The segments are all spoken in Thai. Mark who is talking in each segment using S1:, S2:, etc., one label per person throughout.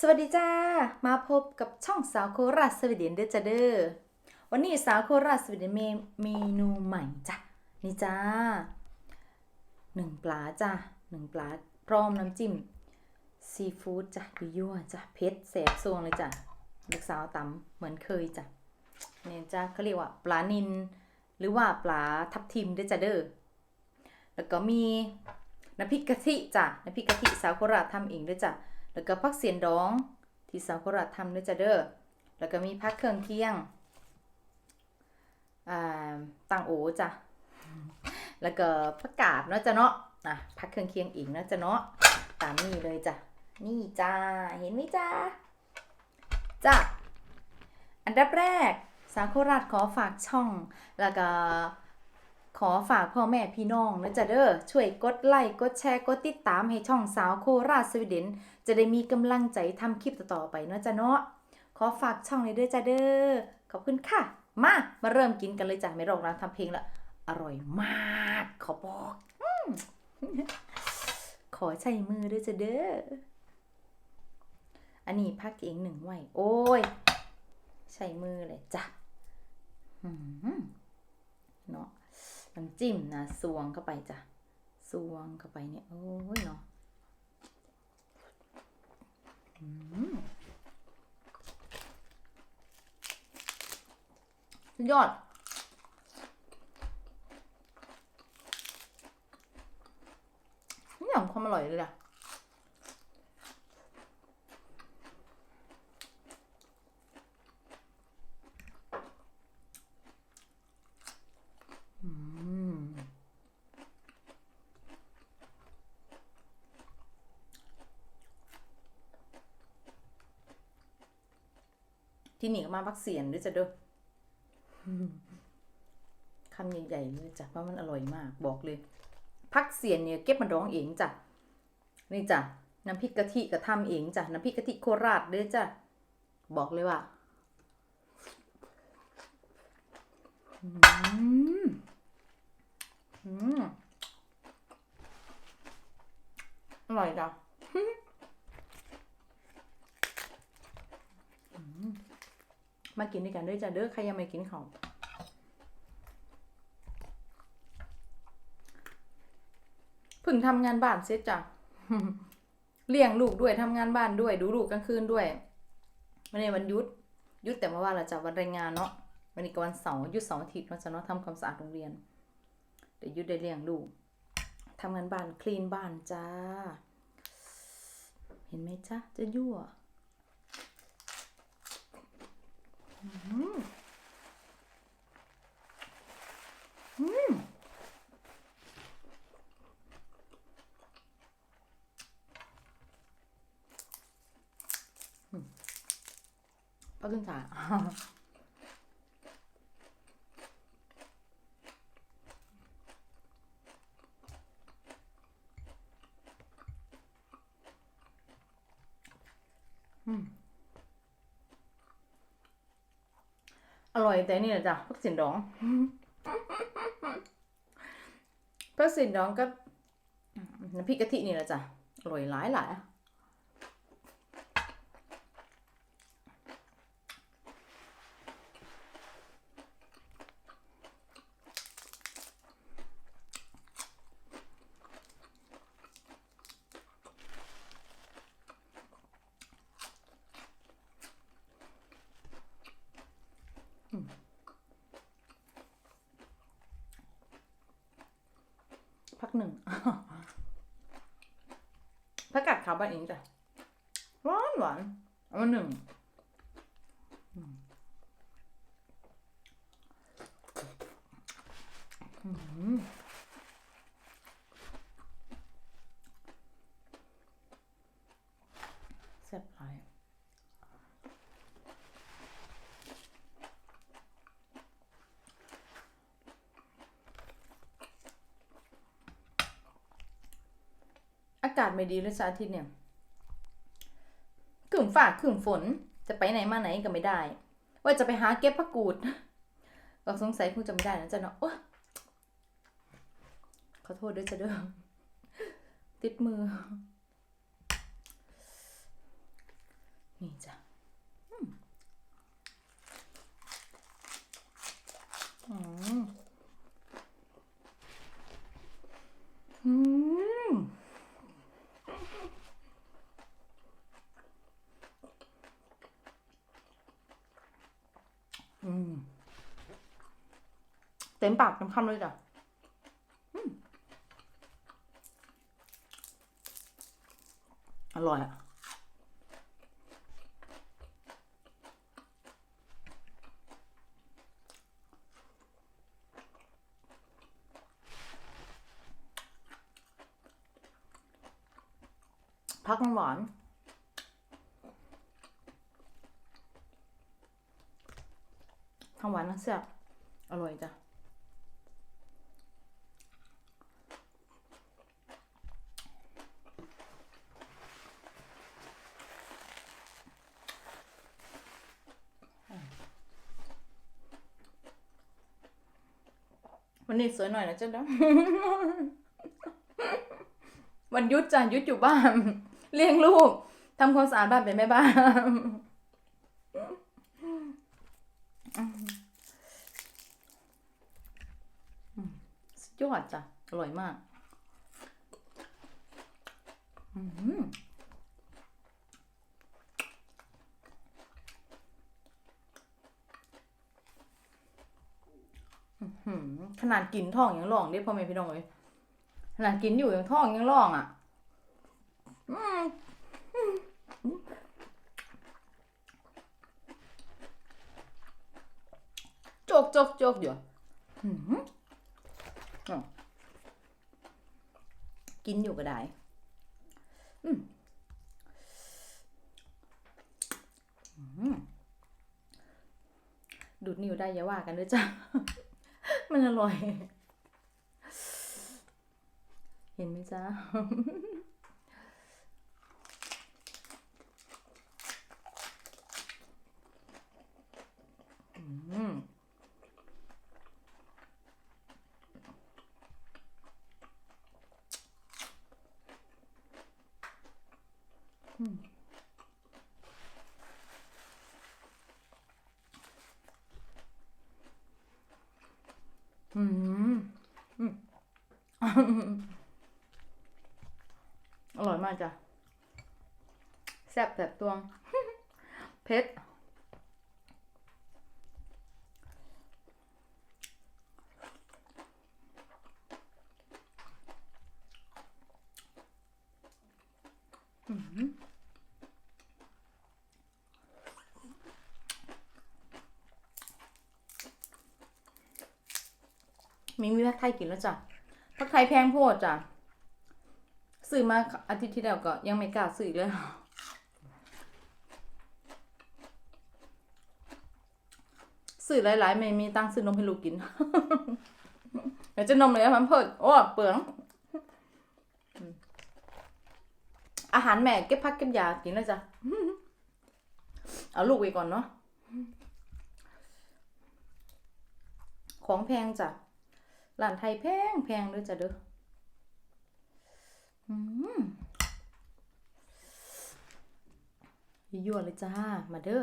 S1: สวัสดีจ้า มาพบกับช่องสาวโคราชสวีเดนเดอจ้าเด้อวันนี้สาวโคราชสวีเดนมีเมนูใหม่จ้ะนี่จ้าหนึ่งปลาจ้ะหนึ่งปลาพร้อมน้ำจิ้มซีฟู้ดจ้ะยั่วจ้ะเผ็ดแสบซวงเลยจ้ะลูกสาวตำเหมือนเคยจ้ะเนี่ยจ้ะเขาเรียกว่าปลานินหรือว่าปลาทับทิมเดอจ้าเด้อแล้วก็มีน้ำพริกกะทิจ้ะน้ำพริกกะทิสาวโคราชทำเองด้วยจ้ะ แล้วก็ผักเสียนดอง ที่สาวโคราชทำด้วยจ้ะเด้อแล้วก็มีผักเครื่องเคียงตังโอจ้ะแล้วก็ผักกาดเนาะจ้ะเนาะอะผักเครื่องเคียงอีกเนาะจ้ะเนาะตามนี้เลยจ้ะนี่จ้าเห็นไหมจ้าจ้ะอันดับแรกสาวโคราชขอฝากช่อง แล้วก็ขอฝากพ่อแม่พี่น้องนะจ๊ะเด้อช่วยกดไลค์กดแชร์กดติดตามให้ช่องสาวโคราชสวีเดน จะได้มีกำลังใจทำคลิปต่อๆไปเนาะจ๊ะเนาะขอฝากช่องเลยเด้อจ้ะเด้อขอบคุณค่ะ มามาเริ่มกินกันเลยจ้ะไม่รอร้านทำเพลงละอร่อยมากขอบอกอขอใช้มือด้วยจ้ะเด้ออันนี้พักเองหนึ่งไหวโอ้ย ใช้มือเลยจ้ะเนาะน้ำจิ้มนะสวงเข้าไปจ้ะสวงเข้าไปเนี่ย โอ้ยเนาะ อืมสุดยอดนี่อย่างความอร่อยเลยอะอืม ที่นี่ก็มาพักเสียนด้วยจ้ะเด้อคำใหญ่ๆเลยจ้ะเพราะมันอร่อยมากบอกเลย พักเสียนเนี่ยเก็บมาดองเองจ้ะนี่จ้ะน้ำพริกกะทิก็ทำเองจ้ะน้ำพริกกะทิโคราชเด้อจ้ะบอกเลยว่าอืมอืมอร่อยจ้ะ มากินด้วยกันด้วยจ้ะเด้อใครยังไม่กินของเพิ่งทำงานบ้านเสร็จจ้ะเลี้ยงลูกด้วยทำงานบ้านด้วย ดูลูกกลางคืนด้วยวันนี้วันยุดยุดแต่มาว่าเราจะวันแรงงานเนาะวันนี้ก็วันเสาร์ยุดเสาร์อาทิตย์เราจะเนาะทำความสะอาดโรงเรียนเดี๋ยวยุดได้เลี้ยงลูกทำงานบ้านคลีนบ้านจ้า เห็นไหมจ้าจะยั่ว ก็ขึ้นขาอืมอร่อยแต่นี่แหละจ้ะพักสินดองพักสินดองก็น้ำพริกกะทินี่แหละจ้ะอร่อยหลายหลายพัก หนึ่งพักกัดขาวบ้านเองจ้ะร้อนหวานเอามาหนึ่งอืมอืมแซ่บหลายอากาศไม่ดีเลยจ้ะอาทิตย์เนี่ยครึ่งฝ่าครึ่งฝน จะไปไหนมาไหนก็ไม่ได้ ว่าจะไปหาเก็บผักกูดก็สงสัยคงจะไม่ได้นะจ๊ะเนาะโอ๊ยขอโทษด้วยจ้ะเด้อติดมือ นี่จ้ะอืมอืมอืมอืมเต็มปากเต็มคำเลยจ้ะอร่อยอะพักมันหวานทั้งหวานทั้งแซ่บอร่อยจ้ะ วันนี้สวยหน่อยนะจ๊ะเนาะวันยุดจ้ะยุดอยู่บ้าน เลี้ยงลูกทำความสะอาดบ้านเป็นแม่บ้านสุดยอดจ้ะ อร่อยมาก อืมอื้อหือ ขนาดกินท้องยังร้องเด้พ่อแม่พี่น้องเลยขนาดกินอยู่ยังท้องยังร้องอะจกจกจกอยู่กินอยู่ก็ได้อืดูดนิ้วได้อย่าว่ากันด้วยจ้ะ มันอร่อย เห็นไหมจ๊ะอืมอืมอืมอืม อร่อยมากจ้ะ แซ่บแบบตวง เผ็ด อืมมิงมีผักไทยกินแล้วจ้ะ ผักไทยแพงโพดจ้ะซื้อมาอาทิตย์ที่แล้วก็ยังไม่กล้าซื้อเลยซื้อหลายๆ ไม่มีตังซื้อนมให้ลูกกินเดี๋ยวจะนมเลยมันเพิดโอ้เปลืองอาหารแม่เก็บพักเก็บยากินแล้วจ้ะเอาลูกไว้ก่อนเนาะของแพงจ้ะ หลานไทยแพงแพงด้วยจ้ะเด้อยั่วเลยจ้า มาเด้อ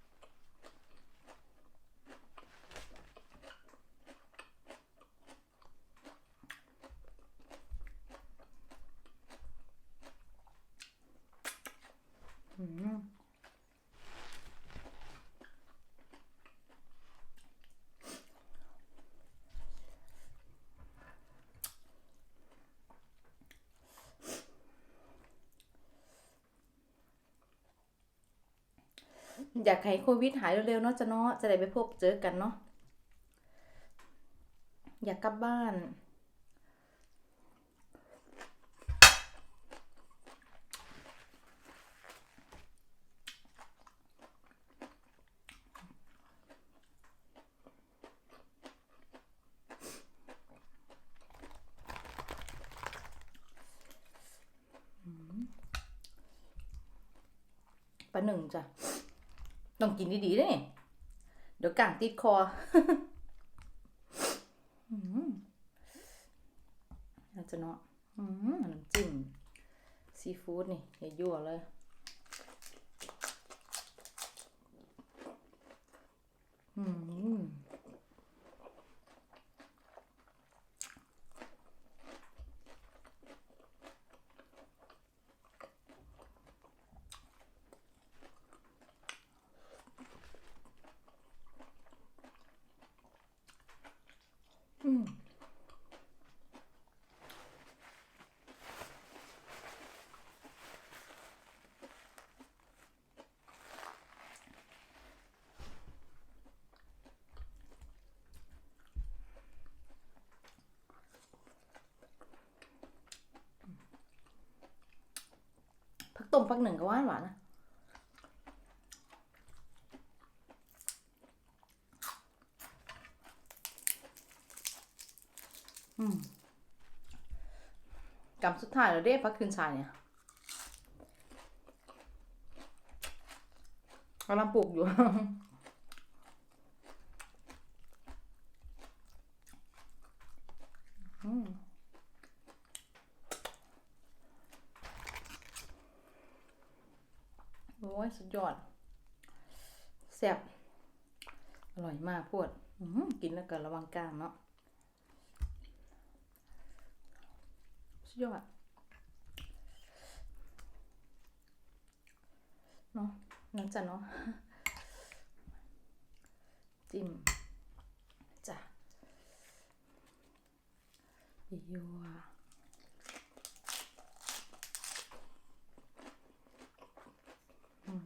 S1: อยากให้โควิดหายเร็วๆเนาะจะเนาะจะได้ไปพบเจอกันเนาะอยากกลับบ้านประหนึ่งจ้ะ ต้องกินดีๆด้วยนี่เดี๋ยวกางติดคออืมน่าจะเนาะอืมน้ำจิ้มซีฟู้ดนี่อย่ายั่วเลยอืม อืม ผัก ต้มผักหนึ่งก็หวานหวานนะอืมกำสุดท้ายแล้วเด้พักคืนชายเนี่ยกำลังปลูกอยู่ อืม โอ้ยสุดยอดแซ่บอร่อยมากพวดกินแล้วก็ระวังกล้ามเนาะสุดยอดเนาะนั่นจ้ะเนาะจิ้มจ้ะยัวอืม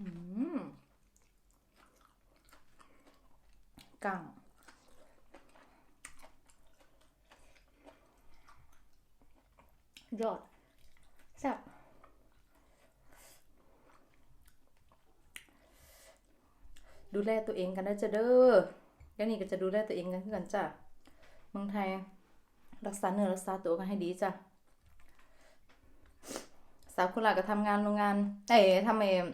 S1: อืม กังยอดแซ่บดูแลตัวเองกันนะจ๊ะเด้อแล้วนี่ก็จะดูแลตัวเองกันคือกันจ้ะเมืองไทย รักษาเนื้อรักษาตัวกันให้ดีจ้ะสาวคนหลาก็ทำงานโรงงาน เอ้ยทำเออ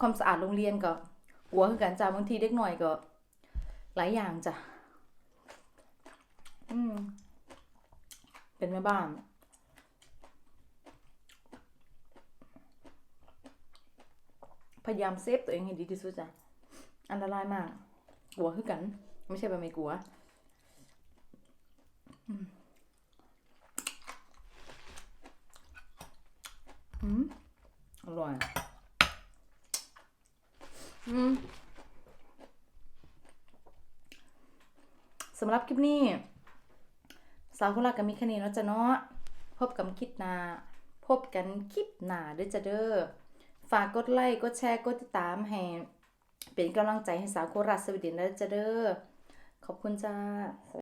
S1: ความสะอาดโรงเรียนก็กลัวคือกันจ้ะบางทีเด็กหน่อยก็ หลายอย่างจ้ะ อืม เป็นแม่บ้าน พยายามเซฟตัวเองให้ดีที่สุดจ้ะ อันตรายมาก กลัวคือกัน ไม่ใช่แบบไม่กลัวอืม อร่อย อืม สำห รับคลิปนี้ สาวคนรักกับมิคเนเนาะจะเนาะพบกับคิดนา พบกันคลิปหนาเด้วยจะเด้อฝากกดไลค์กดแชร์กดติดตามให้เป็นกำลังใจให้สาวโคราชสวีเดนได้จ้ะเด้อขอบคุณจ้า